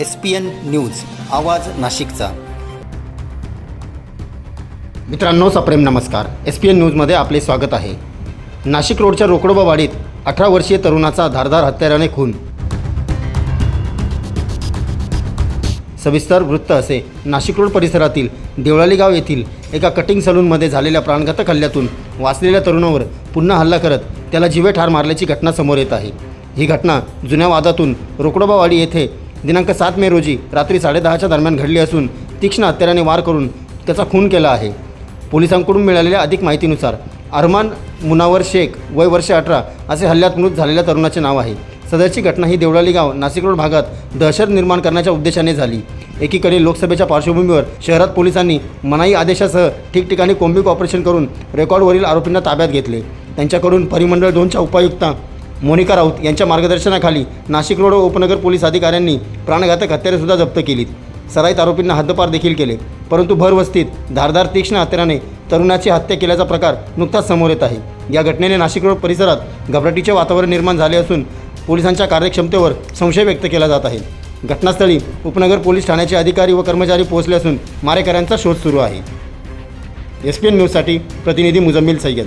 S P N news आवाज नाशिकचा. मित्रांनो सप्रेम नमस्कार. एस पी एन न्यूजमध्ये आपले स्वागत आहे. नाशिक रोडच्या रोकडोबावाडीत अठरा वर्षीय तरुणाचा धारदार हत्याराने खून. सविस्तर वृत्त असे. नाशिक रोड परिसरातील देवळाली गाव येथील एका कटिंग सलूनमध्ये झालेल्या प्राणघातक हल्ल्यातून वाचलेल्या तरुणावर पुन्हा हल्ला करत त्याला जीवे ठार मारल्याची घटना समोर येत आहे. ही घटना जुन्या वादातून रोकडोबावाडी येथे दिनांक सात मे रोजी रात्री साडेदहाच्या दरम्यान घडली असून तीक्ष्ण हत्याराने वार करून त्याचा खून केला आहे. पोलिसांकडून मिळालेल्या अधिक माहितीनुसार अरमान मुनावर शेख वय वर्ष अठरा असे हल्ल्यात मृत झालेल्या तरुणाचे नाव आहे. सदरची घटना ही देवळाली गाव नाशिक रोड भागात दहशत निर्माण करण्याच्या उद्देशाने झाली. एकीकडे लोकसभेच्या पार्श्वभूमीवर शहरात पोलिसांनी मनाई आदेशासह ठिकठिकाणी कोंबिक ऑपरेशन करून रेकॉर्डवरील आरोपींना ताब्यात घेतले. त्यांच्याकडून परिमंडळ दोनच्या उपायुक्ता मोनिका राऊत यांच्या मार्गदर्शनाखाली नाशिक रोड व उपनगर पोलीस अधिकाऱ्यांनी प्राणघातक हत्यारेसुद्धा जप्त केलीत. सराईत आरोपींना हद्दपार देखील केले परंतु भरवस्तीत धारदार तीक्ष्ण हत्याराने तरुणाची हत्या केल्याचा प्रकार नुकताच समोर येत आहे. या घटनेने नाशिक रोड परिसरात घबराटीचे वातावरण निर्माण झाले असून पोलिसांच्या कार्यक्षमतेवर संशय व्यक्त केला जात आहे. घटनास्थळी उपनगर पोलीस ठाण्याचे अधिकारी व कर्मचारी पोहोचले असून मारेकऱ्यांचा शोध सुरू आहे. एस पी एन न्यूजसाठी प्रतिनिधी मुजम्मिल सय्यद